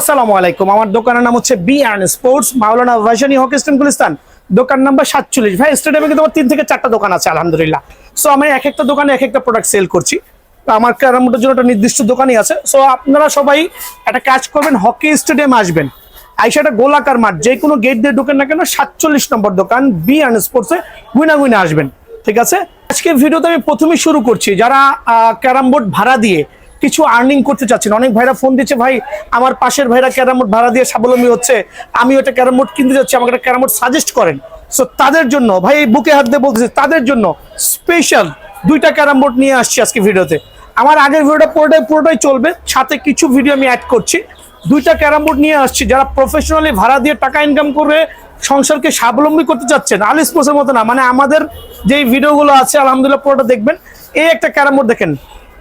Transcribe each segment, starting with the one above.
আসসালামু আলাইকুম। আমার দোকানের নাম হচ্ছে B and Sports Maulana Bhasani Hockey Stadium Gulistan. দোকান নাম্বার সাতচল্লিশ। ভাই স্টেডিয়ামে কিন্তু আমার তিন থেকে চারটা দোকান আছে, আলহামদুলিল্লাহ। সো আমি এক একটা দোকানে এক একটা প্রোডাক্ট সেল করছি। আমার ক্যারামবোর্ডের জন্য একটা নির্দিষ্ট দোকানই আছে। সো আপনারা সবাই একটা কাজ করবেন, হকি স্টেডিয়ামে আসবেন। আইসা একটা গোলাকার মাঠ, যে কোনো গেট দিয়ে ঢুকেন না কেন, সাতচল্লিশ নম্বর দোকান বি অ্যান্ড স্পোর্টসে গুইনা গুইনা আসবেন। ঠিক আছে? আজকে ভিডিওতে আমি প্রথমেই শুরু করছি, যারা ক্যারাম বোর্ড ভাড়া দিয়ে কিছু আর্নিং করতে চাচ্ছেন। অনেক ভাইরা ফোন দিচ্ছে, ভাই, আমার পাশের ভাইরা ক্যারাম বোর্ড ভাড়া দিয়ে স্বাবলম্বী হচ্ছে, আমি ওটা ক্যারাম বোর্ড কিনতে যাচ্ছি, আমাকে একটা ক্যারাম বোর্ড সাজেস্ট করেন। সো তাদের জন্য, ভাই, এই বুকে হাত দিয়ে বলতেছি, তাদের জন্য স্পেশাল দুইটা ক্যারাম বোর্ড নিয়ে আসছি আজকে ভিডিওতে। আমার আগের ভিডিওটা পুরোটাই পুরোটাই চলবে, সাথে কিছু ভিডিও আমি অ্যাড করছি। দুইটা ক্যারাম বোর্ড নিয়ে আসছি, যারা প্রফেশনালি ভাড়া দিয়ে টাকা ইনকাম করে সংসারকে স্বাবলম্বী করতে চাচ্ছেন আলি স্পোর্টসের মতো না মানে আমাদের যে ভিডিওগুলো আছে, আলহামদুলিল্লাহ পুরোটা দেখবেন। এই একটা ক্যারাম বোর্ড দেখেন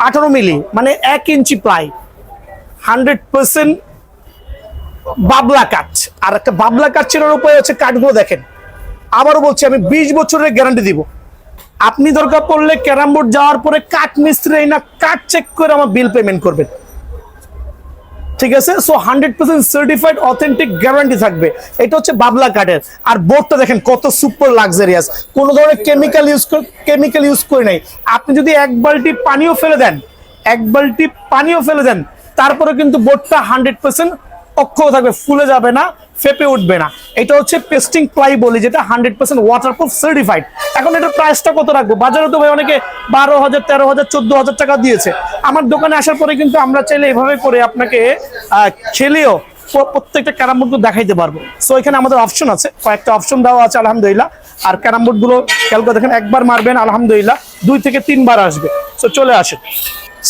আঠারো মিলি মানে এক ইঞ্চি প্লাই। হান্ড্রেড পার্সেন্ট বাবলা কাঠ। আর একটা বাবলা কাঠ চেনার উপায় হচ্ছে কাঠগুলো দেখেন। আবারও বলছি, আমি বিশ বছরের গ্যারান্টি দিব। আপনি দরকার পড়লে ক্যারাম বোর্ড যাওয়ার পরে কাঠ মিস্ত্রি না, কাঠ চেক করে আমার বিল পেমেন্ট করবেন। ঠিক আছে? So hundred percent certified authentic guarantee থাকবে। এটা হচ্ছে বাবলা কাঠের। আর বোর্ডটা দেখেন, কত সুপার লাক্সারিয়াস কোনো ধরনের কেমিক্যাল ইউজ কেমিক্যাল ইউজ করে নাই। আপনি যদি এক বালটি পানিও ফেলে দেন, এক বালটি পানিও ফেলে দেন তারপরে কিন্তু বোর্ডটা হান্ড্রেড পার্সেন্ট অক্ষ থাকবে, ফুলে যাবে না। ফেপে উঠবে না। এটা হচ্ছে পেস্টিং প্লাই বলি, যেটা হান্ড্রেড পার্সেন্ট ওয়াটারপ্রুফ সার্টিফাইড এখন এটার প্রাইসটা কত রাখব? বাজারে তো ভাই অনেকে বারো হাজার, তেরো হাজার, চোদ্দ হাজার টাকা দিয়েছে। আমার দোকানে আসার পরে কিন্তু আমরা চাইলে এভাবে করে আপনাকে খেলেও প্রত্যেকটা ক্যারাম বোর্ড দেখাইতে পারব। সো এখানে আমাদের অপশন আছে। কয়েকটা অপশন দেওয়া আছে, আলহামদুলিল্লাহ। আর ক্যারাম বোর্ডগুলো খেয়াল করে দেখেন, একবার মারবেন, আলহামদুলিল্লাহ। দুই থেকে তিনবার আসবে। সো চলে আসেন।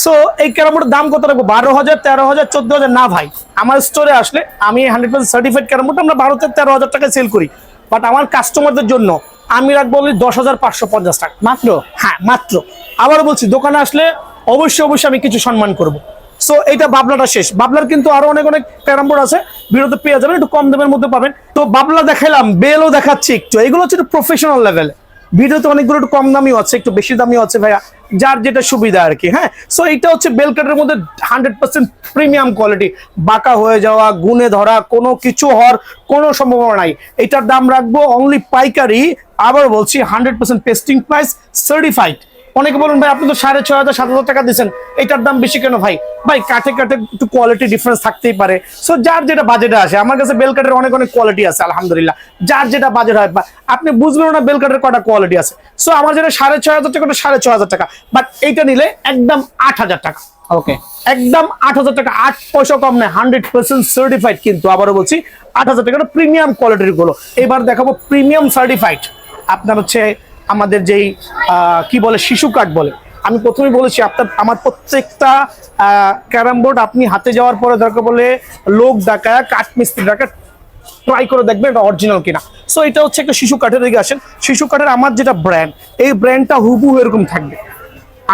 সো এই ক্যারাম বোর্ডের দাম কত রাখব? বারো হাজার তেরো হাজার চোদ্দ হাজার না ভাই আমার স্টোরে আসলে আমি hundred percent certified carrom board আমরা বারো থেকে তেরো হাজার টাকায় সেল করি। বাট আমার কাস্টমারদের জন্য আমি রাখব only দশ হাজার পাঁচশো পঞ্চাশ টাকা। মাত্র? হ্যাঁ মাত্র। আবার বলছি দোকানে আসলে অবশ্যই অবশ্যই আমি কিছু সম্মান করব। সো এইটা বাবলাটা শেষ। বাবলার কিন্তু আরও অনেক অনেক ক্যারাম বোর্ড আছে। বিরত পেয়ে যাবেন একটু কম দামের মধ্যে পাবেন। তো বাবলা দেখাইলাম বেলও দেখাচ্ছি একটু। এগুলো হচ্ছে প্রফেশনাল লেভেলে ভিডিওতে অনেকগুলো একটু কম দামিও আছে একটু বেশি দামিও আছে ভাইয়া। যার যেটা সুবিধা আর কি হ্যাঁ? সো এইটা হচ্ছে বেল কাটের মধ্যে হান্ড্রেড পার্সেন্ট প্রিমিয়াম কোয়ালিটি বাঁকা হয়ে যাওয়া, গুনে ধরা, কোনো কিছু হওয়ার কোনো সম্ভাবনা নাই। এটার দাম রাখব অনলি পাইকারি, আবার বলছি hundred percent pasting price certified অনেকে বলুন ভাই আপনি তো সাড়ে ছয় হাজার সাত হাজার টাকা দিচ্ছেন এটার দাম বেশি কেন ভাই? ভাই কাঠে কাঠে একটু কোয়ালিটি ডিফারেন্স থাকতেই পারে। সো যার যেটা বাজেটে আসে আমার কাছে বেল কাঠের অনেক অনেক কোয়ালিটি আছে আলহামদুলিল্লাহ। যার যেটা বাজেট হয় বা আপনি বুঝবেন না বেল কাঠের কটা কোয়ালিটি আছে। সো আমার যেটা সাড়ে ছয় হাজার টাকা ওটা সাড়ে ছয় হাজার টাকা। বাট এইটা নিলে একদম আট হাজার টাকা। ওকে একদম আট হাজার টাকা আট পয়সা কম নেই হান্ড্রেড পার্সেন্ট সার্টিফাইড কিন্তু আবারও বলছি আট হাজার টাকা প্রিমিয়াম কোয়ালিটিরগুলো। এবার দেখাবো প্রিমিয়াম সার্টিফাইড আপনার হচ্ছে আমাদের যেই কি বলে, শিশু কার্ড বলে। আমি প্রথমেই বলেছি, আপনার, আমার প্রত্যেকটা ক্যারাম বোর্ড আপনি হাতে যাওয়ার পরে দরকার বলে লোক ডাকা কাঠ মিস্ত্রি ডাকা ট্রাই করে দেখবেন এটা অরিজিনাল কিনা। সো এটা হচ্ছে একটা শিশু কাঠের দিকে আসেন। শিশু কাঠের আমার যেটা ব্র্যান্ড এই ব্র্যান্ডটা হুবু এরকম থাকবে।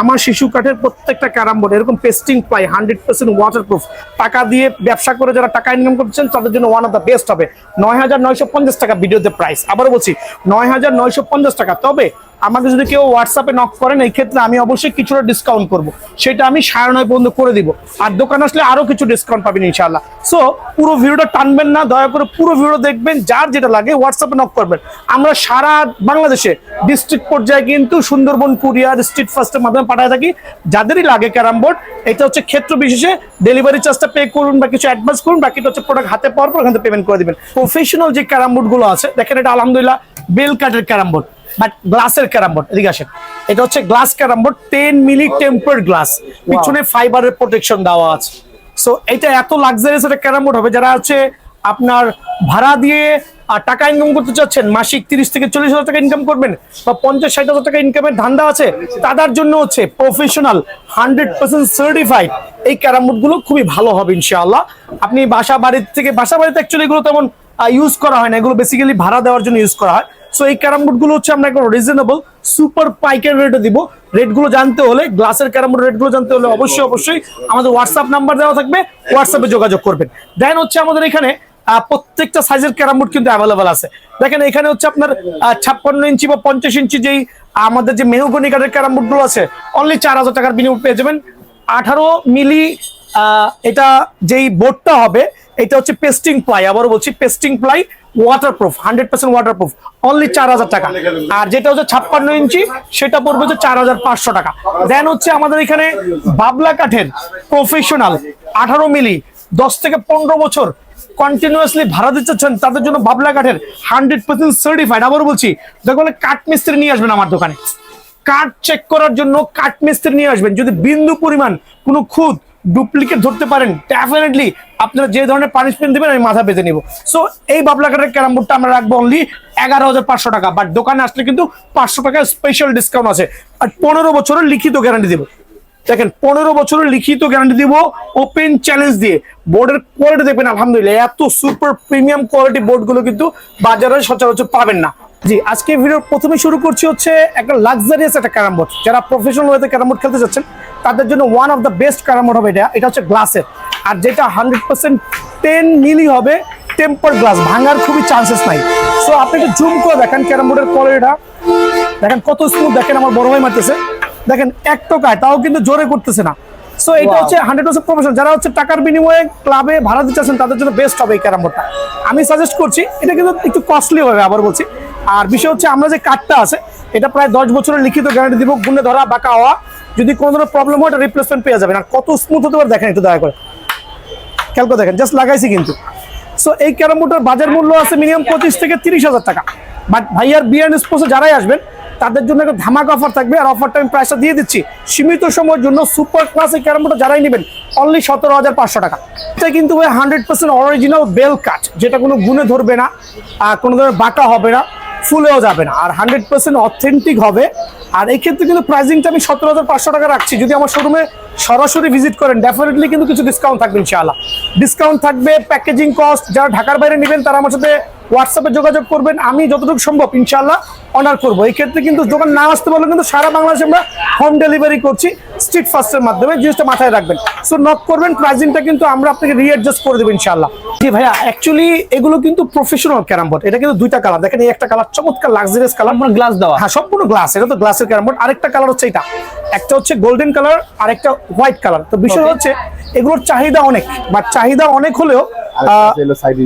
আমার শিশু কাঠের প্রত্যেকটা ক্যারাম বোর্ড, এরকম pasting ply hundred percent waterproof টাকা দিয়ে ব্যবসা করে যারা টাকা ইনকাম করছেন, তাদের জন্য ওয়ান অফ দ্য বেস্ট হবে। নয় হাজার নয়শো পঞ্চাশ টাকা ভিডিওতে প্রাইস আবার বলছি, নয় হাজার নয়শো পঞ্চাশ টাকা। তবে আমাকে যদি কেউ হোয়াটসঅ্যাপে নক করেন, এই ক্ষেত্রে আমি অবশ্যই কিছুটা ডিসকাউন্ট করব। সেটা আমি সাড়ে নয় পর্যন্ত করে দিব। আর দোকান আসলে আরও কিছু ডিসকাউন্ট পাবেন ইনশাল্লাহ সো পুরো ভিডিওটা টানবেন না, দয়া করে পুরো ভিডিও দেখবেন, যার যেটা লাগে হোয়াটসঅ্যাপে নক করবেন। আমরা সারা বাংলাদেশে ডিস্ট্রিক্ট পর্যায়ে কিন্তু সুন্দরবন, কুরিয়ার স্ট্রিট ফাস্টের মাধ্যমে পাঠায় থাকি যাদেরই লাগে ক্যারাম বোর্ড এটা হচ্ছে ক্ষেত্র বিশেষে ডেলিভারি চার্জটা পে করুন বা কিছু অ্যাডভান্স করুন বাকিটা হচ্ছে প্রোডাক্ট হাতে পাওয়ার পর ওখান থেকে পেমেন্ট করে দিবেন। প্রফেশনাল যে ক্যারাম বোর্ডগুলো আছে দেখেন এটা আলহামদুলিল্লাহ বেল কাঠের ক্যারাম বোর্ড বাট গ্লাসের ক্যারাম বোর্ড এদিকে আসেন। এটা হচ্ছে glass carrom board ten milli tempered glass পিছনে ফাইবারের প্রোটেকশন দেওয়া আছে। সো এটা এত লাক্সারিয়াস একটা ক্যারাম বোর্ড হবে যারা হচ্ছে আপনার ভাড়া দিয়ে আর টাকা ইনকাম করতে চাচ্ছেন, মাসিক তিরিশ থেকে চল্লিশ হাজার টাকা ইনকাম করবেন বা পঞ্চাশ, ষাট হাজার টাকা ইনকামের ধান্দা আছে, তাদের জন্য হচ্ছে প্রফেশনাল হান্ড্রেড পার্সেন্ট সার্টিফাইড এই ক্যারামগুলো খুবই ভালো হবে ইনশাআল্লাহ। আপনি বাসা বাড়ির থেকে, বাসা বাড়িতে অ্যাকচুয়ালি এগুলো তেমন ইউজ করা হয় না, এগুলো বেসিক্যালি ভাড়া দেওয়ার জন্য ইউজ করা হয়। সো এই ক্যারামগুলো হচ্ছে আমরা একদম রিজনেবল সুপার পাইকের রেটে দিব। রেটগুলো জানতে হলে গ্লাসের বোর্ড রেটগুলো জানতে হলে অবশ্যই অবশ্যই আমাদের হোয়াটসঅ্যাপ নাম্বার দেওয়া থাকবে হোয়াটসঅ্যাপে যোগাযোগ করবেন। দেন হচ্ছে আমাদের এখানে প্রত্যেকটা সাইজের ক্যারাম বোর্ড কিন্তু অ্যাভেলেবল আছে। দেখেন, এখানে হচ্ছে আপনার ছাপ্পান্ন ইঞ্চি বা পঞ্চাশ ইঞ্চি যেই, আমাদের যে মেহগনি কাঠের ক্যারাম বোর্ডগুলো আছে অনলি চার হাজার টাকার বিনিয়োগ পেয়ে যাবেন। আঠারো মিলি এটা যেই বোর্ডটা হবে, এটা হচ্ছে পেস্টিং প্লাই আবারও বলছি pasting ply waterproof hundred percent waterproof only চার হাজার টাকা। আর যেটা হচ্ছে ছাপ্পান্ন ইঞ্চি, সেটা পড়বে হচ্ছে চার হাজার পাঁচশো টাকা। দেন হচ্ছে আমাদের এখানে বাবলা কাঠের প্রফেশনাল আঠারো মিলি, দশ থেকে পনেরো বছর কন্টিনিউয়াসলি ভাড়া দিচ্ছেন তাদের জন্য বাবলা কাঠের হান্ড্রেড পার্সেন্ট সার্টিফাইড আবার বলছি, দেখুন কাঠ মিস্ত্রি নিয়ে আসবেন আমার দোকানে। কাঠ চেক করার জন্য কাঠ মিস্ত্রি নিয়ে আসবেন। যদি বিন্দু পরিমাণ কোনো খুদ ডুপ্লিকেট ধরতে পারেন ডেফিনেটলি আপনারা যে ধরনের পানিশমেন্ট দেবেন, আমি মাথা পেতে নিব। সো এই বাবলা কাঠের ক্যারাম বোর্ডটা আমরা রাখব অনলি এগারো হাজার পাঁচশো টাকা। বাট দোকানে আসলে কিন্তু পাঁচশো টাকা স্পেশাল ডিসকাউন্ট আছে। আর পনেরো বছরের লিখিত গ্যারান্টি দেবো। দেখেন, পনেরো বছরের লিখিত গ্যারান্টি দিব ওপেন চ্যালেঞ্জ দিয়ে। বোর্ডের কোয়ালিটি দেখবেন, আলহামদুলিল্লাহ, এত সুপার প্রিমিয়াম কোয়ালিটি বোর্ডগুলো কিন্তু বাজারে সচরাচর পাবেন না। জি, আজকে ভিডিও প্রথমে শুরু করছি হচ্ছে একটা লাক্সারিয়াস একটা ক্যারাম বোর্ড যারা প্রফেশনাল ওয়েতে ক্যারাম বোর্ড খেলতে যাচ্ছেন, তাদের জন্য one of the best carrom board হবে এটা। এটা হচ্ছে গ্লাসের আর যেটা হান্ড্রেড পার্সেন্ট টেন মিলি হবে টেম্পার গ্লাস ভাঙার খুবই চান্সেস নাই। সো আপনি একটু জুম করে দেখেন ক্যারাম বোর্ডের কোয়ালিটিটা দেখেন কত স্মুথ দেখেন আমার বড় ভাই মারতেছে। দেখেন এক টোকায় তাও কিন্তু জোরে করতেছে না। সো এটা হচ্ছে হান্ড্রেড পার্সেন্ট প্রফেশন যারা হচ্ছে টাকার বিনিময়ে ক্লাবে ভাড়া দিচ্ছেন তাদের জন্য বেস্ট হবে এই ক্যারাম বোর্ডটা আমি সাজেস্ট করছি এটা কিন্তু একটু কস্টলি হবে আবার বলছি। আর বিষয় হচ্ছে আমরা যে কার্ডটা আছে এটা প্রায় দশ বছরের লিখিত গ্যারান্টি দিব গুনে ধরা বাঁকা হওয়া। যদি কোনো ধরনের প্রবলেম হয় এটা রিপ্লেসমেন্ট পেয়ে যাবেন। আর কত স্মুথ হতে পারে দেখেন একটু দয়া করে। খেয়াল করে দেখেন জাস্ট লাগাইছি কিন্তু। সো এই ক্যারাম বোর্ডের বাজার মূল্য আছে মিনিমাম পঁচিশ থেকে তিরিশ হাজার টাকা। বাট ভাইয়ার বিয়ার স্পোর্টসে যারাই আসবেন তাদের জন্য একটা ধামাক অফার থাকবে। আর অফারটা আমি প্রাইসটা দিয়ে দিচ্ছি। সীমিত সময়ের জন্য সুপার ক্লাসের ক্যারাম বোর্ডটা যারাই নেবেন অনলি সতেরো হাজার পাঁচশো টাকা। এটা কিন্তু হান্ড্রেড পার্সেন্ট অরিজিনাল বেল কাট যেটা কোনো গুণে ধরবে না, আর কোনো ধরনের বাঁকা হবে না, ফুলেও যাবে না। আর হান্ড্রেড পার্সেন্ট অথেন্টিক হবে। আর এই ক্ষেত্রে কিন্তু প্রাইসিংটা আমি সতেরো হাজার পাঁচশো টাকা রাখছি। যদি আমার শোরুমে সরাসরি ভিজিট করেন ডেফিনেটলি কিন্তু কিছু ডিসকাউন্ট থাকবে ইনশাআল্লাহ। ডিসকাউন্ট থাকবে প্যাকেজিং কস্ট যারা ঢাকার বাইরে নেবেন, তারা আমার সাথে হোয়াটসঅ্যাপে যোগাযোগ করবেন। আমি যতটুকু সম্ভব ইনশাল্লাহ অর্ডার করব। এই ক্ষেত্রে কিন্তু দোকান না আসতে পারলে কিন্তু সারা বাংলাদেশে আমরা হোম ডেলিভারি করছি। স্ট্রিট ফাস্টের মাধ্যমে জিনিসটা মাথায় রাখবেন। সো নক করবেন প্রাইসিংটা কিন্তু আমরা আপনাকে রিঅ্যাডজাস্ট করে দেবো ইনশাআল্লাহ। জি ভাইয়া অ্যাকচুয়ালি এগুলো কিন্তু প্রফেশনাল ক্যারাম বোর্ড এটা কিন্তু দুইটা কালার দেখেন এই একটা কালার চমৎকার লাক্সারিয়াস কালার আপনার গ্লাস দেওয়া। হ্যাঁ সম্পূর্ণ গ্লাস এটা তো গ্লাসের ক্যারাম বোর্ড আরেকটা কালার হচ্ছে এটা। একটা হচ্ছে গোল্ডেন কালার আর একটা হোয়াইট কালার তো বিষয় হচ্ছে এগুলোর চাহিদা অনেক। বা চাহিদা অনেক হলেও আহ,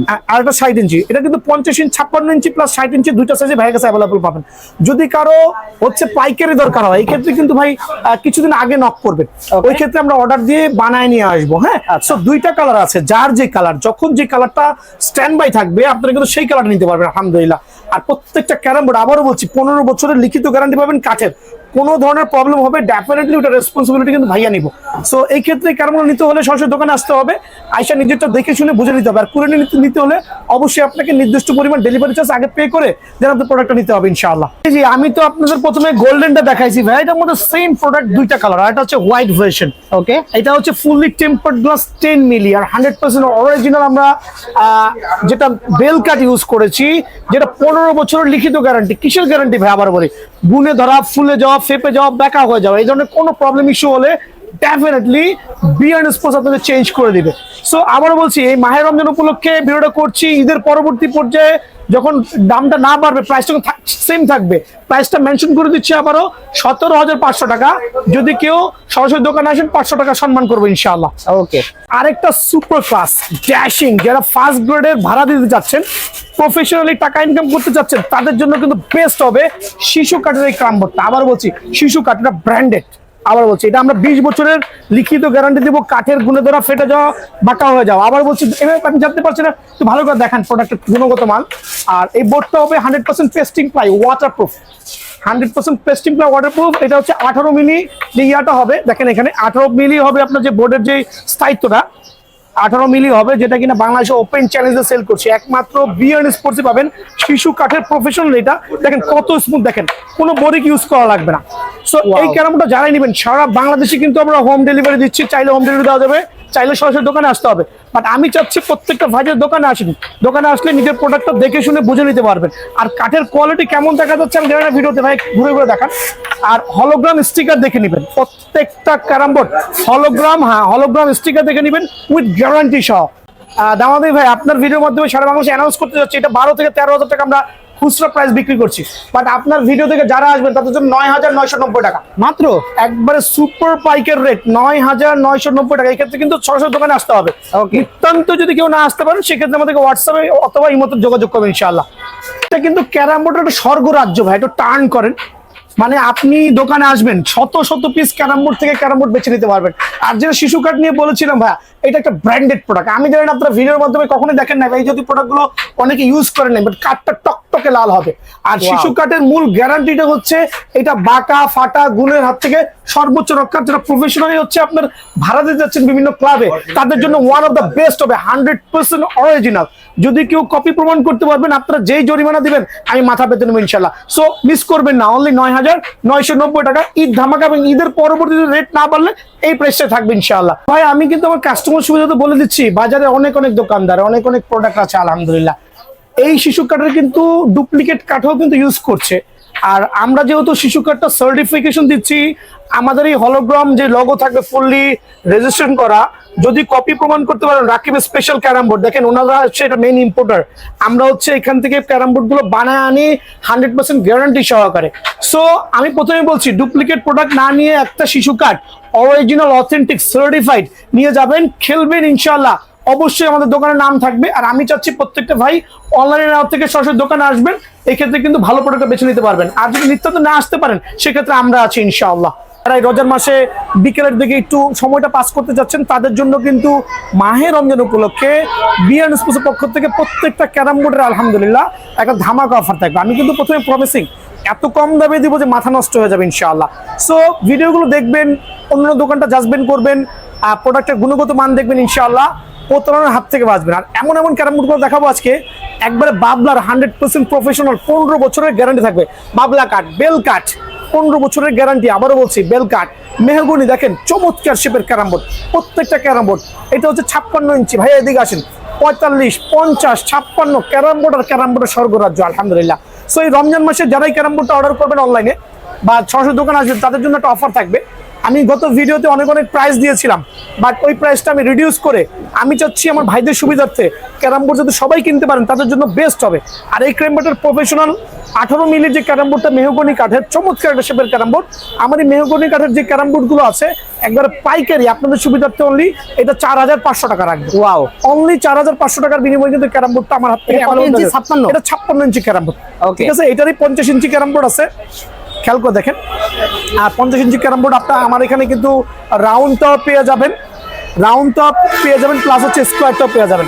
আ- আর একটা ষাট ইঞ্চি এটা কিন্তু পঞ্চাশ ইঞ্চি ছাপ্পান্ন ইঞ্চি প্লাস ষাট ইঞ্চি দুইটা সাইজে ভাইয়ের কাছে অ্যাভেলেবল পাবেন। যদি কারও হচ্ছে পাইকারি দরকার হয় এই ক্ষেত্রে কিন্তু ভাই আহ, কিছুদিন আগে নক করবেন। ওই ক্ষেত্রে আমরা অর্ডার দিয়ে বানায় নিয়ে আসব হ্যাঁ? সো দুইটা কালার আছে যার যে কালার যখন যে কালারটা স্ট্যান্ড বাই থাকবে আপনারা কিন্তু সেই কালারটা নিতে পারবেন আলহামদুলিল্লাহ। আর প্রত্যেকটা ক্যারাম বোর্ড আবারও বলছি পনেরো বছরের লিখিত গ্যারান্টি পাবেন কাঠের। কোনো ধরনের প্রবলেম হবে ডেফিনেটলি ওটা রেসপন্সিবিলিটি কিন্তু ভাইয়া নিব। সো এই ক্ষেত্রে ক্যারামগুলো নিতে হলে সরাসরি দোকানে আসতে হবে। আইসা নিজেরটা দেখে শুনে বুঝে নিতে হবে। আর কুড়ে নিতে হলে অবশ্যই আপনাকে নির্দিষ্ট পরিমাণ ডেলিভারি চার্জ আগে পে করে দেন আপনার প্রোডাক্টটা নিতে হবে, ইনশাআল্লাহ। যে আমি তো আপনাদের প্রথমে গোল্ডেনটা দেখাইছি ভাই, এটার মধ্যে সেম প্রোডাক্ট দুইটা কালার আর এটা হচ্ছে হোয়াইট ভার্সন ওকে এটা হচ্ছে fully tempered glass ten milli আর হান্ড্রেড পার্সেন্ট অরিজিনাল আমরা যেটা বেল কাট ইউজ করেছি, যেটা পনেরো বছরের লিখিত গ্যারান্টি কিসের গ্যারান্টি ভাই? আবার বলি গুনে ধরা, ফুলে যাওয়া ফেপে যাওয়া বেকা হয়ে যাওয়া এই ধরনের কোনো প্রবলেম ইস্যু হলে ডেফিনেটলি বিয়ার স্পোর্টস আপনাদের চেঞ্জ করে দিবে। সো আবারও বলছি এই মাহের রমজান উপলক্ষে ভিডিওটা করছি ঈদের পরবর্তী পর্যায়ে যখন দামটা না বাড়বে প্রাইসটা সেম থাকবে। প্রাইসটা মেনশন করে দিচ্ছি আবারও সতেরো হাজার পাঁচশো টাকা। যদি কেউ সরাসরি দোকানে আসেন পাঁচশো টাকা সম্মান করব ইনশাআল্লাহ। ওকে আরেকটা সুপার ক্লাস ড্যাশিং যারা ফার্স্ট গ্রেডের ভাড়া দিতে যাচ্ছেন প্রফেশনালি টাকা ইনকাম করতে যাচ্ছেন তাদের জন্য কিন্তু বেস্ট হবে শিশু কাঠের এই ক্রামবোর্ডটা। আবার বলছি শিশু কাঠ এটা ব্র্যান্ডেড আবার বলছি, এটা আমরা বিশ বছরের লিখিত গ্যারান্টি দেবো, কাঠের গুণে ধরা ফেটে যাওয়া বাঁকা হয়ে যাওয়া। আবার বলছি, এভাবে আপনি জানতে পারছি না তো ভালো করে দেখান প্রোডাক্টের গুণগত মান। আর এই বোর্ডটা হবে hundred percent pasting ply waterproof hundred percent pasting ply waterproof এটা হচ্ছে আঠারো মিলি যে ইয়াটা হবে, দেখেন এখানে আঠারো মিলি হবে আপনার যে বোর্ডের যে স্থায়িত্বটা। আঠারো মিলি হবে যেটা কিনা বাংলাদেশে ওপেন চ্যালেঞ্জে সেল করছে। একমাত্র বিয়ার স্পোর্টসে পাবেন শিশু কাঠের প্রফেশনাল এটা। দেখেন কত স্মুথ দেখেন কোনো বোরিক ইউজ করা লাগবে না। সো এই ক্যারামটা যারাই নেবেন সারা বাংলাদেশে কিন্তু আমরা হোম ডেলিভারি দিচ্ছি চাইলে হোম ডেলিভারি দেওয়া যাবে চাইলে সরাসরি দোকানে আসতে হবে। বাট আমি চাচ্ছি প্রত্যেকটা ভাইয়ের দোকানে আসেন। দোকানে আসলে নিজের প্রোডাক্টটা দেখে শুনে বুঝে নিতে পারবেন। আর কাঠের কোয়ালিটি কেমন দেখা যাচ্ছে আমি জানি ভিডিওতে ভাই ঘুরে ঘুরে দেখান। আর হলোগ্রাম স্টিকার দেখে নেবেন। প্রত্যেকটা ক্যারাম বোর্ড হলোগ্রাম হ্যাঁ হলোগ্রাম স্টিকার দেখে নেবেন উইথ গ্যারান্টি সহ। দামাদি ভাই, আপনার ভিডিওর মাধ্যমে সারা বাংলাদেশে অ্যানাউন্স করতে যাচ্ছি। এটা বারো থেকে তেরো হাজার টাকা আমরা খুচরা প্রাইস বিক্রি করছি। বাট আপনার ভিডিও থেকে যারা আসবেন তাদের জন্য নয় হাজার নয়শো নব্বই টাকা। মাত্র? একবারে সুপার পাইকের রেট নয় হাজার নয়শো নব্বই টাকা। এক্ষেত্রে কিন্তু সরাসরি দোকানে আসতে হবে. নিতান্ত যদি কেউ না আসতে পারেন সেক্ষেত্রে আমাদেরকে হোয়াটসঅ্যাপে অথবা ইমোতে যোগাযোগ করবেন ইনশাআল্লাহ। এটা কিন্তু ক্যারাম বোর্ডের একটা স্বর্গ রাজ্য ভাই একটু টার্ন করেন। মানে আপনি দোকানে আসবেন শত শত পিস ক্যারাম বোর্ড থেকে ক্যারাম বোর্ড বেছে নিতে পারবেন। আর যেটা শিশু কার্ড নিয়ে বলেছিলাম ভাই এটা একটা ব্র্যান্ডেড প্রোডাক্ট আমি জানি না আপনারা ভিডিওর মাধ্যমে কখনোই দেখেন না এই যদি প্রোডাক্টগুলো অনেকে ইউজ করে নেন বাট কাঠটা টকটকে লাল হবে। আর শিশু কাঠের মূল গ্যারান্টিটা হচ্ছে এটা বাঁকা ফাটা গুণের হাত থেকে সর্বোচ্চ রক্ষা যারা প্রফেশনালি হচ্ছে আপনার ভাড়া দিতে যাচ্ছেন বিভিন্ন ক্লাবে তাদের জন্য ওয়ান অফ দ্য বেস্ট হবে হান্ড্রেড পার্সেন্ট অরিজিনাল যদি কেউ কপি প্রমাণ করতে পারবেন, আপনারা যেই জরিমানা দিবেন, আমি মাথা পেতে নেব ইনশাল্লাহ। সো মিস করবেন না অনলি নয় হাজার নয়শো নব্বই টাকা, ঈদ ধামাকা এবং ঈদের পরবর্তীতে রেট না বাড়লে এই প্রাইসটা থাকবে ইনশাল্লাহ। ভাই, আমি কিন্তু আমার কাস্টমার সুবিধা তো বলে দিচ্ছি, বাজারে অনেক অনেক দোকানদার, অনেক অনেক প্রোডাক্ট আছে, আলহামদুলিল্লাহ। এই শিশু কাঠের কিন্তু ডুপ্লিকেট কাঠও কিন্তু ইউজ করছে। আর আমরা যেহেতু শিশু কাঠটা সার্টিফিকেশন দিচ্ছি আমাদের এই হলোগ্রাম যে লগো থাকবে ফুললি রেজিস্ট্রেশন করা। যদি কপি প্রমাণ করতে পারেন, রাকিব স্পেশাল ক্যারাম বোর্ড দেখেন, ওনারা হচ্ছে এটা মেইন ইম্পোর্টার আমরা হচ্ছে এখান থেকে ক্যারাম বোর্ডগুলো বানায় আনি হান্ড্রেড পার্সেন্ট গ্যারান্টি সহকারে। সো আমি প্রথমে বলছি ডুপ্লিকেট প্রোডাক্ট না নিয়ে একটা শিশু কাঠ অরিজিনাল অথেন্টিক সার্টিফাইড নিয়ে যাবেন, খেলবেন ইনশাল্লাহ অবশ্যই আমাদের দোকানের নাম থাকবে। আর আমি চাচ্ছি প্রত্যেকটা ভাই অনলাইনে থেকে সরাসরি দোকানে আসবেন। এক্ষেত্রে কিন্তু ভালো প্রোডাক্ট বেছে নিতে পারবেন। আর যদি নিত্যান্ত না আসতে পারেন, সেক্ষেত্রে আমরা আছি ইনশাআল্লাহ। যারা রোজার মাসে বিকেলের দিকে একটু সময়টা পাস করতে যাচ্ছেন, তাদের জন্য কিন্তু মাহে রমজান উপলক্ষে বিয়ার স্পোর্টসের পক্ষ থেকে প্রত্যেকটা ক্যারাম বোর্ডের আলহামদুলিল্লাহ একটা ধামাকা অফার থাকবে। আমি কিন্তু প্রথমে প্রমিসিং এত কম দামে দিব যে মাথা নষ্ট হয়ে যাবে ইনশাআল্লাহ। সো ভিডিওগুলো দেখবেন অন্য দোকানটা জাজবেন করবেন, আর প্রোডাক্টের গুণগত মান দেখবেন ইনশাআল্লাহ। প্রতারণার হাত থেকে বাঁচবেন। আর এমন এমন ক্যারাম বোর্ডগুলো দেখাবো আজকে, একবারে বাবলার হান্ড্রেড পার্সেন্ট প্রফেশনাল পনেরো বছরের গ্যারান্টি থাকবে। বাবলা কাঠ, বেল কাঠ, পনেরো বছরের গ্যারান্টি আবারও বলছি, বেল কাঠ। মেহগুনি দেখেন, চমৎকার শেপের ক্যারাম বোর্ড, প্রত্যেকটা ক্যারাম বোর্ড। এটা হচ্ছে ছাপ্পান্ন ইঞ্চি। ভাই, এদিকে আসেন, পঁয়তাল্লিশ, পঞ্চাশ, ছাপ্পান্ন, ক্যারাম বোর্ড আর ক্যারাম বোর্ডের স্বর্গরাজ্য, আলহামদুলিল্লাহ। সো এই রমজান মাসে যারাই ক্যারাম বোর্ডটা অর্ডার করবেন অনলাইনে বা সরাসরি দোকান আসবেন, তাদের জন্য একটা অফার থাকবে। আমি গত ভিডিওতে অনেক অনেক প্রাইস দিয়েছিলাম বাট ওই প্রাইসটা আমি রিডিউস করে আমি চাচ্ছি আমার ভাইদের সুবিধার্থে ক্যারাম বোর্ড যদি সবাই কিনতে পারেন তাদের জন্য বেস্ট হবে। আর এই ক্যারাম বোর্ডের প্রফেশনাল আঠারো মিলির যে ক্যারাম বোর্ডটা মেহগনি কাঠের চমৎকার একটা শেপের ক্যারাম বোর্ড আমার এই মেহগনি কাঠের যে ক্যারাম বোর্ডগুলো আছে একবারে পাইকারি আপনাদের সুবিধার্থে অনলি এটা চার হাজার পাঁচশো টাকা রাখবে। ওয়াও অনলি চার হাজার পাঁচশো টাকার বিনিময়ে কিন্তু ক্যারাম বোর্ডটা আমার হাত থেকে। 56? এটা ছাপ্পান্ন ইঞ্চি ক্যারাম বোর্ড। ঠিক আছে? এটারই পঞ্চাশ ইঞ্চি ক্যারাম বোর্ড আছে। খেয়াল করে দেখেন। আর পঞ্চাশ ইঞ্চি ক্যারাম বোর্ড আপনার আমার এখানে কিন্তু রাউন্ডটাও পেয়ে যাবেন। রাউন্ড টপ পেয়ে যাবেন প্লাস হচ্ছে স্কোয়ার টপ পেয়ে যাবেন।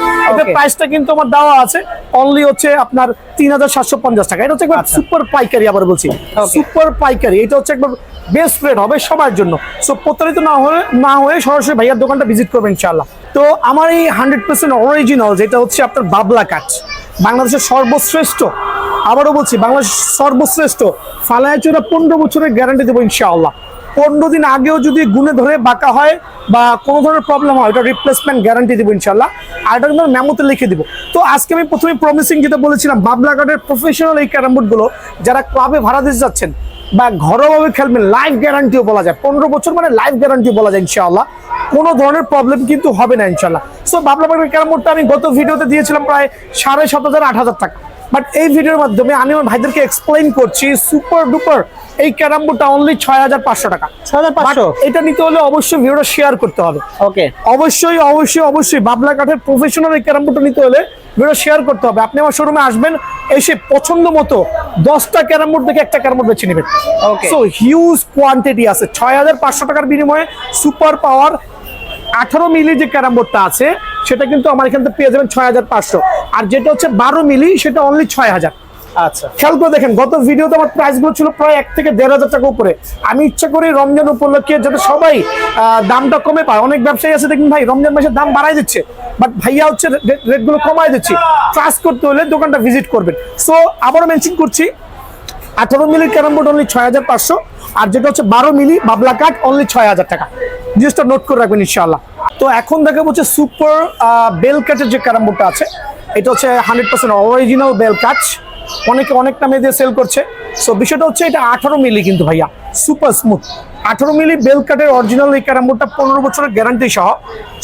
প্রাইসটা কিন্তু আমার দেওয়া আছে অনলি হচ্ছে আপনার তিন হাজার সাতশো পঞ্চাশ টাকা। এটা হচ্ছে একবার সুপার পাইকারি আবার বলছি। সুপার পাইকারি এটা হচ্ছে একবার বেস্ট রেট হবে সবার জন্য। সো প্রতারিত না হয়ে না হয়ে সরাসরি ভাইয়ার দোকানটা ভিজিট করবেন ইনশাল্লাহ তো আমার এই হান্ড্রেড পার্সেন্ট অরিজিনাল যেটা হচ্ছে আপনার বাবলা কাঠ। বাংলাদেশের সর্বশ্রেষ্ঠ, আবারও বলছি, বাংলাদেশের সর্বশ্রেষ্ঠ ফালায়াচুরা পনেরো বছরের গ্যারান্টি দেবো ইনশাআল্লাহ। পনেরো দিন আগেও যদি গুণে ধরে বাঁকা হয় বা কোনো ধরনের প্রবলেম হয়, ওটা রিপ্লেসমেন্ট গ্যারান্টি দেবো ইনশাল্লাহ আর এটা কিন্তু মেমোতে লিখে দিব। তো আজকে আমি প্রথমে প্রমিসিং যেটা বলেছিলাম বাবলা কাঠের প্রফেশনাল এই ক্যারাম বোর্ডগুলো যারা ক্লাবে ভাড়া দিতে যাচ্ছেন বা ঘরোয়াভাবে খেলবেন লাইফ গ্যারান্টিও বলা যায়। পনেরো বছর মানে লাইফ গ্যারান্টি বলা যায় ইনশাআল্লাহ। কোনো ধরনের প্রবলেম কিন্তু হবে না ইনশাল্লাহ সো বাবলা কাঠের ক্যারাম বোর্ডটা আমি গত ভিডিওতে দিয়েছিলাম প্রায় সাড়ে সাত হাজার আট হাজার টাকা। বাট এই ভিডিওর মাধ্যমে আমি আমার ভাইদেরকে এক্সপ্লেইন করছি সুপার ডুপার এই ক্যারাম বোর্ডটা অনলি ছয় হাজার পাঁচশো টাকা। ছয় হাজার পাঁচশো? এটা নিতে হলে অবশ্যই ভিডিওটা শেয়ার করতে হবে। ওকে অবশ্যই অবশ্যই অবশ্যই বাবলা কাঠের প্রফেশনাল এই ক্যারাম বোর্ডটা নিতে হলে ভিডিও শেয়ার করতে হবে। আপনি আমার শোরুমে আসবেন এসে পছন্দ মতো দশটা ক্যারাম বোর্ড থেকে একটা ক্যারাম বোর্ড বেছে নেবেন. সো হিউজ কোয়ান্টিটি আছে। ছয় হাজার পাঁচশো টাকার বিনিময়ে সুপার পাওয়ার আঠারো মিলি যে ক্যারাম বোর্ডটা আছে সেটা কিন্তু আমার এখান থেকে পেয়ে যাবেন ছয় হাজার পাঁচশো। আর যেটা হচ্ছে বারো মিলি সেটা অনলি ছয় হাজার। আচ্ছা। খেয়াল করে দেখেন গত ভিডিওতে আমার প্রাইসগুলো ছিল প্রায় এক থেকে দেড় হাজার টাকা উপরে। আমি ইচ্ছা করি রমজান উপলক্ষে যাতে সবাই আহ, দামটা কমে পায়। অনেক ব্যবসায়ী আছে দেখুন ভাই রমজান মাসে দাম বাড়াই দিচ্ছে বাট ভাইয়া হচ্ছে রেটগুলো কমাই দিচ্ছে। ট্রাস্ট করতে হলে দোকানটা ভিজিট করবেন। সো আবারও মেনশন করছি আঠারো মিলির ক্যারাম বোর্ড অনলি ছয় হাজার পাঁচশো। আর যেটা হচ্ছে বারো মিলি বাবলা কাঠ অনলি ছয় হাজার টাকা। জিনিসটা নোট করে রাখবেন ইনশাআল্লাহ। তো এখন দেখা হচ্ছে সুপার বেল কাঠের যে ক্যারাম বোর্ডটা আছে, এটা হচ্ছে হান্ড্রেড পার্সেন্ট অরিজিনাল বেল কাঠ অনেকে অনেক নামে দিয়ে সেল করছে। সো বিষয়টা হচ্ছে এটা আঠারো মিলি কিন্তু ভাইয়া সুপার স্মুথ আঠারো মিলি বেল কাটের অরিজিনাল এই ক্যারাম বোর্ডটা পনেরো বছরের গ্যারান্টি সহ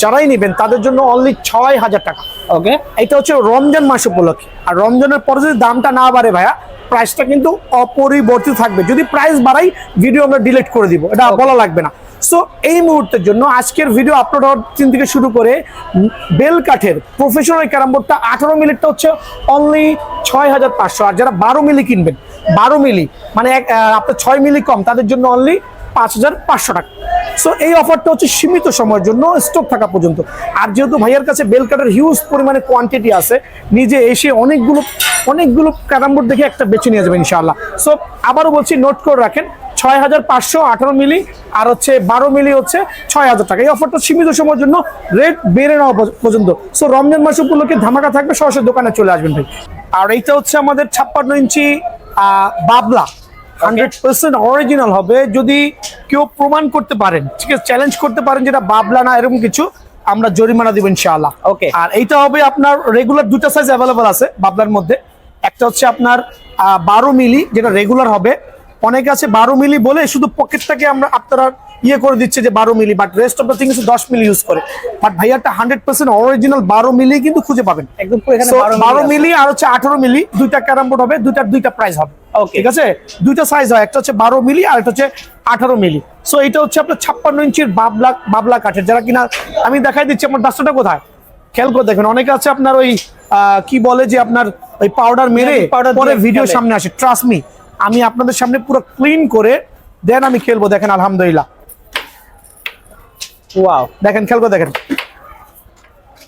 যারাই নেবেন তাদের জন্য অনলি ছয় হাজার টাকা। ওকে এটা হচ্ছে রমজান মাস উপলক্ষে। আর রমজানের পরে যদি দামটা না বাড়ে ভাইয়া প্রাইসটা কিন্তু অপরিবর্তিত থাকবে। যদি প্রাইস বাড়াই ভিডিও আমরা ডিলিট করে দিব। এটা বলা লাগবে না। সো এই মুহূর্তের জন্য আজকের ভিডিও আপলোড হওয়ার দিন থেকে শুরু করে বেল কাঠের প্রফেশনাল ক্যারাম বোর্ডটা আঠারো মিনিটটা হচ্ছে অনলি ছয় হাজার পাঁচশো। আর যারা বারো মিলি কিনবেন বারো মিলি মানে এক আপনার ছয় মিলি কম তাদের জন্য অনলি পাঁচ হাজার পাঁচশো টাকা। সো এই অফারটা হচ্ছে সীমিত সময়ের জন্য স্টক থাকা পর্যন্ত। আর যেহেতু ভাইয়ের কাছে বেল কাটার হিউজ পরিমাণে কোয়ান্টিটি আছে, নিজে এসে অনেকগুলো অনেকগুলো ক্যারাম বোর্ড দেখে একটা বেছে নিয়ে যাবেন ইনশাআল্লাহ। সো আবারও বলছি নোট করে রাখেন, ছয় হাজার পাঁচশো আঠারো মিলি আর হচ্ছে বারো মিলি হচ্ছে ছয় হাজার টাকা। এই অফারটা সীমিত সময়ের জন্য রেট বেড়ে নেওয়া পর্যন্ত। সো রমজান মাস উপলক্ষে ধামাকা থাকবে, সরাসরি দোকানে চলে আসবেন ভাই। আর এইটা হচ্ছে আমাদের ছাপ্পান্ন ইঞ্চি বাবলা। হান্ড্রেড পার্সেন্ট অরিজিনাল হবে যদি কেউ প্রমাণ করতে পারেন ঠিক আছে চ্যালেঞ্জ করতে পারেন যেটা বাবলা না এরকম কিছু আমরা জরিমানা দিব ইনশাআল্লাহ। ওকে আর এইটা হবে আপনার রেগুলার দুটা সাইজ অ্যাভেলেবল আছে বাবলার মধ্যে। একটা হচ্ছে আপনার বারো মিলি যেটা রেগুলার হবে। অনেকে আছে বারো মিলি বলে শুধু পকেটটাকে আমরা আপনারা ইয়ে করে দিচ্ছে যে বারো milli but rest of the things দশ মিলি ইউজ করে। বাট ভাইয়াটা হান্ড্রেড পার্সেন্ট অরিজিনাল বারো মিলি কিন্তু খুঁজে পাবেন। একদম পুরো এখানে So, 12 বারো মিলি আর হচ্ছে আঠারো মিলি দুইটা ক্যারাম বোর্ড হবে দুইটার দুইটা প্রাইস হবে। ঠিক আছে? দুইটা সাইজ হয় একটা হচ্ছে বারো মিলি আর একটা হচ্ছে আঠারো মিলি। সো এটা হচ্ছে আপনার ছাপ্পান্ন ইঞ্চির বাবলা বাবলা কাঠের। যারা কিনা আমি দেখাই দিচ্ছি আমার ডাস্টারটা কোথায়? খেয়াল করে দেখবেন অনেকে আছে আপনার ওই কি বলে যে আপনার ওই পাউডার মেরে পরে ভিডিও সামনে আসে। ট্রাস্ট মি আমি আপনাদের সামনে পুরো ক্লিন করে দেন আমি খেলব দেখেন আলহামদুলিল্লাহ। ওয়াও দেখেন খেলব দেখেন।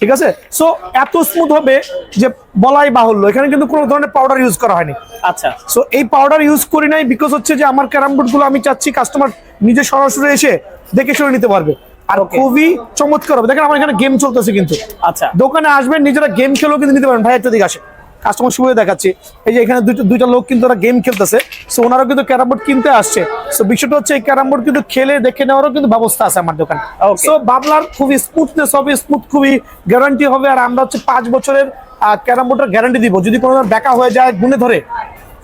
ঠিক আছে? সো এত স্মুথ হবে যে বলাই বাহুল্য। এখানে কিন্তু কোনো ধরনের পাউডার ইউজ করা হয়নি। আচ্ছা। সো এই পাউডার ইউজ করি নাই বিকজ হচ্ছে যে আমার ক্যারাম বোর্ডগুলো আমি চাচ্ছি কাস্টমার নিজে সরাসরি এসে দেখে শুনে নিতে পারবে। আর খুবই চমৎকার হবে। দেখেন আমার এখানে গেম চলতেছে কিন্তু। আচ্ছা। দোকানে আসবেন নিজেরা গেম খেলেও কিন্তু নিতে পারেন ভাই একটা দিকে আসে কাস্টমার সুবিধা দেখাচ্ছি। এই যে এখানে দুটো দুইটা লোক কিন্তু ওরা গেম খেলতেছে। সো ওনারাও কিন্তু ক্যারাম বোর্ড কিনতে আসছে। সো বিষয়টা হচ্ছে এই ক্যারাম বোর্ড কিন্তু খেলে দেখে নেওয়ারও কিন্তু ব্যবস্থা আছে আমার দোকানে। সো বাবলার খুবই স্মুথনেস হবে স্মুথ খুবই গ্যারান্টি হবে আর আমরা হচ্ছে পাঁচ বছরের ক্যারাম বোর্ডের গ্যারান্টি দিব। যদি কোনো ব্যাকা হয়ে যায় গুনে ধরে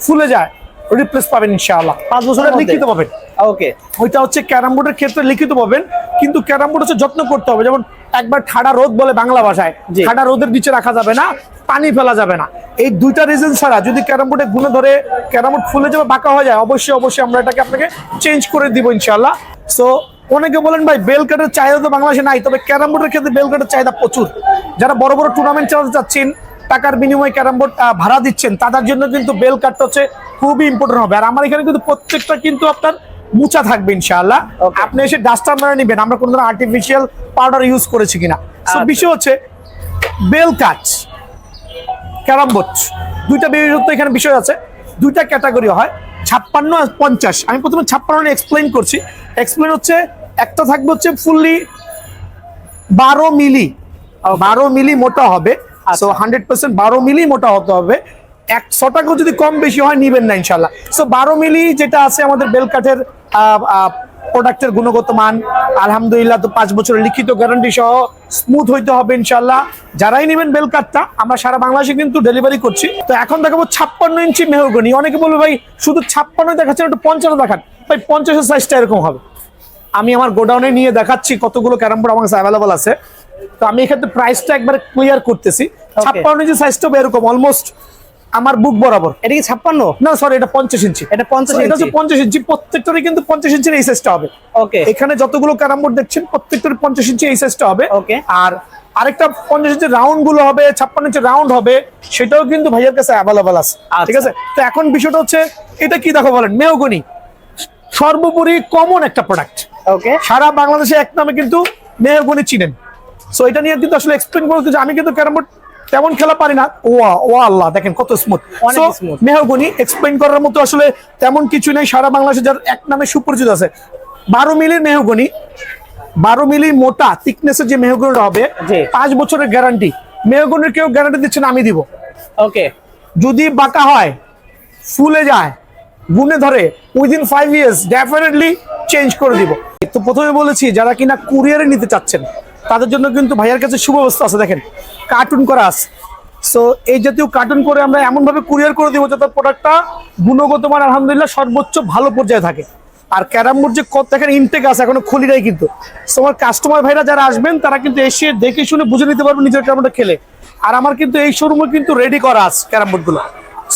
ফুলে যায় রিপ্লেস পাবেন ইনশাআল্লাহ। পাঁচ বছরের লিখিত পাবেন। ওকে। ওইটা হচ্ছে ক্যারাম বোর্ডের ক্ষেত্রে লিখিত পাবেন কিন্তু ক্যারাম বোর্ড হচ্ছে যত্ন করতে হবে। যেমন একবার ঠাডা রোদ বলে বাংলা ভাষায়। ঠাডা রোদের নিচে রাখা যাবে না পানি ফেলা যাবে না। এই দুইটা রিজন ছাড়া যদি ক্যারাম বোর্ডে গুনে ধরে ক্যারাম বোর্ড ফুলে যাবে বাঁকা হয়ে যায় অবশ্যই অবশ্যই আমরা এটাকে আপনাকে চেঞ্জ করে দিব ইনশাআল্লাহ। সো অনেকে বলেন ভাই বেল কাটের চাহিদা তো বাংলাদেশে নাই তবে ক্যারাম বোর্ডের ক্ষেত্রে বেল কাটের চাহিদা প্রচুর। যারা বড় বড় টুর্নামেন্ট চালাতে চাচ্ছেন টাকার বিনিময়ে ক্যারাম বোর্ড ভাড়া দিচ্ছেন। তাদের জন্য কিন্তু বেল কাটটা হচ্ছে খুবই ইম্পর্টেন্ট হবে। আর আমার এখানে কিন্তু প্রত্যেকটা কিন্তু আপনার মুচা থাকবে ইনশাআল্লাহ। আপনি এসে ডাস্টার মেরে নিবেন। আমরা কোনো ধরনের আর্টিফিশিয়াল পাউডার ইউজ করেছি কিনা। সো আচ্ছা। বিষয় হচ্ছে বেল কাট ক্যারাম বোর্ড। দুইটা বিশেষত্ব এখানে বিষয় আছে। দুইটা ক্যাটাগরি হয়। ছাপ্পান্ন আর পঞ্চাশ। আমি প্রথমে ছাপ্পান্ন এক্সপ্লেন করছি। এক্সপ্লেন হচ্ছে একটা থাকবে হচ্ছে ফুললি বারো মিলি। বারো মিলি মোটা হবে। সো হান্ড্রেড পার্সেন্ট বারো মিলি মোটা হতে হবে। একশো টাকা যদি কম বেশি হয়, নিবেন না ইনশাল্লাহ সো বারো মিলি যেটা আছে আমাদের বেলকাঠের প্রোডাক্টের গুণগত মান, আলহামদুলিল্লাহ তো পাঁচ বছরের লিখিত গ্যারান্টি সহ স্মুথ হইতে হবে ইনশাল্লাহ যারাই নেবেন বেলকাটটা আমরা সারা বাংলাদেশে কিন্তু ডেলিভারি করছি। তো এখন দেখাবো ছাপ্পান্ন ইঞ্চি মেহগনি অনেকে বলবে ভাই, শুধু ছাপ্পান্ন দেখাচ্ছেন, একটু পঞ্চাশ দেখান। ভাই, পঞ্চাশের সাইজটা এরকম হবে। আমি আমার গোডাউনে নিয়ে দেখাচ্ছি কতগুলো ক্যারাম বোর্ড আমার কাছে অ্যাভেলেবল আছে। তো আমি এক্ষেত্রে প্রাইসটা একবার ক্লিয়ার করতেছি। ছাপ্পান্ন ইঞ্চি সাইজটা এরকম অলমোস্ট আমার বুক বরাবর। এটা কি ছাপ্পান্ন? না সরি এটা পঞ্চাশ ইঞ্চি। এটা পঞ্চাশ এটা হচ্ছে পঞ্চাশ ইঞ্চি প্রত্যেকটারই কিন্তু পঞ্চাশ ইঞ্চির এই সাইজটা হবে। ওকে এখানে যতগুলো ক্যারাম বোর্ড দেখছেন প্রত্যেকটারই পঞ্চাশ ইঞ্চি এই সাইজটা হবে। ওকে আর আরেকটা পঞ্চাশ ইঞ্চি রাউন্ডগুলো হবে ছাপ্পান্ন ইঞ্চি রাউন্ড হবে সেটাও কিন্তু ভাইয়ের কাছে অ্যাভেলেবল আছে। আচ্ছা। ঠিক আছে? তো এখন বিষয়টা হচ্ছে এটা কি দেখো বলেন মেহগনি। সর্বোপরি কমন একটা প্রোডাক্ট ওকে সারা বাংলাদেশে এক নামে কিন্তু মেহগনি চিনেন। সো এটা নিয়ে কিন্তু আসলে এক্সপ্লেন করতে যে আমি কিন্তু ক্যারাম বোর্ড তেমন খেলা পারি না। ও ও আল্লাহ দেখেন কত স্মুথ মেহগনি এক্সপ্লেন করার মতো আসলে তেমন কিছু নেই। সারা বাংলাদেশে যার এক নামে সুপরিচিত আছে। বারো মিলির মেহগনি বারো মিলি মোটা থিকনেসের যে মেহগনিটা হবে পাঁচ বছরের গ্যারান্টি মেহগনির কেউ গ্যারান্টি দিচ্ছে না আমি দিব। ওকে। যদি বাঁকা হয় ফুলে যায় গুনে ধরে within five years definitely change করে দিব। তো প্রথমে বলেছি যারা কিনা কুরিয়ারে নিতে চাচ্ছেন তাদের জন্য কিন্তু ভাইয়ার কাছে সুব্যবস্থা আছে দেখেন। কার্টুন করা আছে। সো এই জাতীয় কার্টুন করে আমরা এমনভাবে কুরিয়ার করে দিব যাতে প্রোডাক্টটা গুণগত মান আলহামদুলিল্লাহ সর্বোচ্চ ভালো পর্যায়ে থাকে। আর ক্যারাম বোর্ড যে কত দেখেন ইনটেক আছে এখনও খুলি নাই কিন্তু। So, আমার কাস্টমার ভাইরা যারা আসবেন তারা কিন্তু এসে দেখে শুনে বুঝে নিতে পারবেন নিজের ক্যারাম বোর্ডটা খেলে। আর আমার কিন্তু এই শোরুমে কিন্তু রেডি করা আছে ক্যারাম বোর্ডগুলো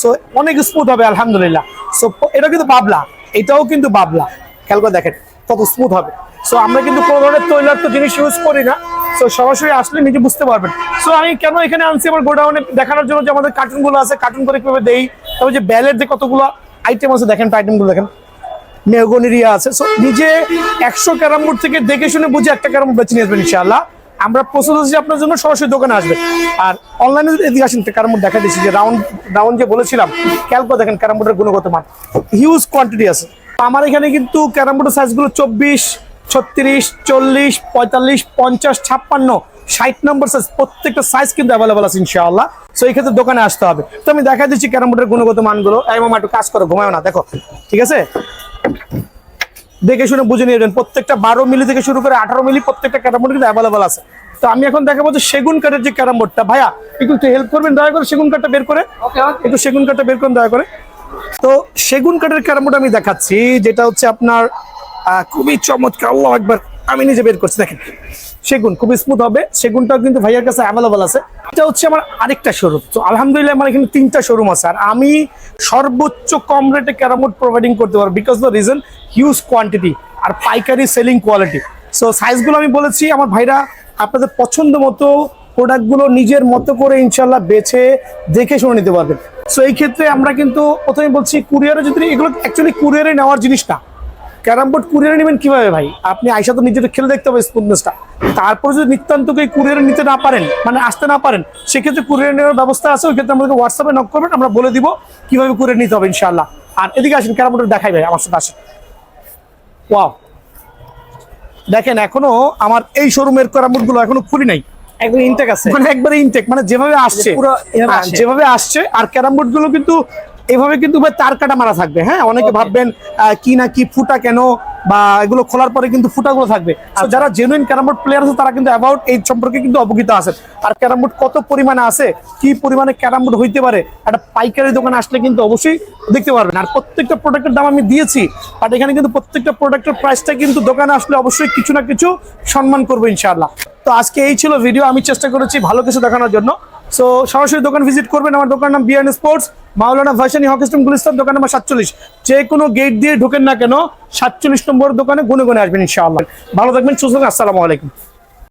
সো অনেক স্মুথ হবে আলহামদুলিল্লাহ। সো এটা কিন্তু বাবলা এটাও কিন্তু বাবলা। খেয়াল করে দেখেন কত স্মুথ হবে। সো আমরা কিন্তু কোনো ধরনের তৈলাক্ত জিনিস ইউজ করি না। সো সরাসরি আসলে নিজে বুঝতে পারবেন। সো আমি কেন এখানে আনছি আমার গোডাউনে দেখানোর জন্য যে আমাদের কার্টুনগুলো আছে কার্টুন করে কীভাবে দেই তবে যে ব্যালের যে কতগুলো আইটেম আছে, দেখেন আইটেমগুলো দেখেন। মেহগনিরিয়া আছে। সো নিজে একশো ক্যারাম বোর্ড থেকে দেখে শুনে বুঝে একটা ক্যারাম বেছে নিয়ে আসবেন, ইনশাআল্লাহ। আমরা প্রস্তুত আছি আপনার জন্য সরাসরি দোকানে আসবে। আর অনলাইনে এদিকে আসেন ক্যারাম বোর্ড দেখা দিচ্ছি, যে রাউন্ড রাউন্ড যে বলেছিলাম ক্যালকো দেখেন, ক্যারাম বোর্ডের গুণগত মান। হিউজ কোয়ান্টিটি আছে। আমার এখানে কিন্তু ক্যারাম বোর্ডের সাইজগুলো চব্বিশ ছত্রিশ চল্লিশ পঁয়তাল্লিশ পঞ্চাশ ছাপ্পান্ন ষাট নম্বর সাইজ প্রত্যেকটা সাইজ কিন্তু অ্যাভেলেবল আছে ইনশাআল্লাহ। সো এই ক্ষেত্রে দোকানে আসতে হবে। তো আমি দেখা দিচ্ছি ক্যারাম বোর্ডের গুণগত মানগুলো। মামা একটু কাজ করো ঘুমায় না দেখো। ঠিক আছে? দেখে শুনে বুঝে নিয়ে প্রত্যেকটা বারো মিলি থেকে শুরু করে আঠারো মিলি প্রত্যেকটা ক্যারাম বোর্ড কিন্তু অ্যাভেলেবল আছে। তো আমি এখন দেখাবো যে সেগুন কাঠের যে ক্যারাম বোর্ডটা ভাইয়া একটু হেল্প করবেন দয়া করে সেগুন কাঠটা বের করে। একটু সেগুন কাঠটা বের করুন দয়া করে। তো সেগুন কাঠের ক্যারাম বোর্ড আমি দেখাচ্ছি যেটা হচ্ছে আপনার খুবই চমৎকার, আল্লাহ একবার আমি নিজে বের করছি, দেখেন। সেগুন, খুবই স্মুথ হবে। সেগুনটাও কিন্তু ভাইয়ার কাছে অ্যাভেলেবল আছে। এটা হচ্ছে আমার আরেকটা শোরুম তো আলহামদুলিল্লাহ আমার এখানে তিনটা শোরুম আছে। আর আমি সর্বোচ্চ কম রেটে ক্যারামোড প্রোভাইডিং করতে পারব because the reason huge quantity আর পাইকারি সেলিং কোয়ালিটি সো সাইজগুলো আমি বলেছি, আমার ভাইরা আপনাদের পছন্দ মতো প্রোডাক্টগুলো নিজের মতো করে ইনশাল্লাহ বেছে, দেখে শুনে নিতে পারবেন। সো এই ক্ষেত্রে আমরা কিন্তু প্রথমে বলছি কুরিয়ারে যদি, এগুলো অ্যাকচুয়ালি কুরিয়ারে নেওয়ার জিনিস না। ক্যারাম বোর্ড কুরিয়ারে নেবেন কীভাবে ভাই? আপনি আইসা তো নিজের খেলে দেখতে হবে স্মুথনেসটা তারপর যদি নিত্যান্তকে কুরিয়ারে নিতে না পারেন মানে আসতে না পারেন সেক্ষেত্রে কুরিয়ারে নেওয়ার ব্যবস্থা আছে ওই ক্ষেত্রে আমাদেরকে হোয়াটসঅ্যাপে নক করবেন আমরা বলে দিব কীভাবে কুরিয়ার নিতে হবে ইনশাল্লাহ আর এদিকে আসেন ক্যারাম বোর্ড দেখাই ভাই আমার সাথে আসেন। ওয়াও দেখেন এখনও আমার এই শোরুমের ক্যারাম বোর্ডগুলো এখনও খুলি নাই। একদম ইনটেক আছে। মানে একবারে ইনটেক মানে যেভাবে আসছে হ্যাঁ, আসে। যেভাবে আসছে আর ক্যারাম বোর্ডগুলো কিন্তু এভাবে কিন্তু ভাই তার কাটা মারা থাকবে হ্যাঁ? অনেকে ভাববেন কি না কি ফুটা কেন বা এগুলো খোলার পরে কিন্তু ফুটাগুলো থাকবে। So, আচ্ছা। যারা জেনুইন ক্যারাম বোর্ড প্লেয়ার আছে তারা কিন্তু অ্যাবাউট এই সম্পর্কে কিন্তু অবগত আছে আর ক্যারাম বোর্ড কত পরিমাণে আছে কি পরিমাণে ক্যারাম বোর্ড হইতে পারে একটা পাইকারি দোকানে আসলে কিন্তু অবশ্যই দেখতে পারবেন। আর প্রত্যেকটা প্রোডাক্টের দাম আমি দিয়েছি বাট এখানে কিন্তু প্রত্যেকটা প্রোডাক্টের প্রাইসটা কিন্তু দোকানে আসলে অবশ্যই কিছু না কিছু সম্মান করব ইনশাআল্লাহ। তো আজকে এই ছিল ভিডিও আমি চেষ্টা করেছি ভালো কিছু দেখানোর জন্য। সো সরাসরি দোকান ভিজিট করবেন। আমার দোকান নাম বিয়ান Sports Maulana Bhasani Hockey Stadium Gulistan, দোকান নাম্বার সাতচল্লিশ। যে কোনো গেট দিয়ে ঢোকেন না কেন, সাতচল্লিশ নম্বর দোকানে গুনে গুনে আসবেন ইনশাআল্লাহ। ভালো থাকবেন, সুস্থ আসসালামু আলাইকুম।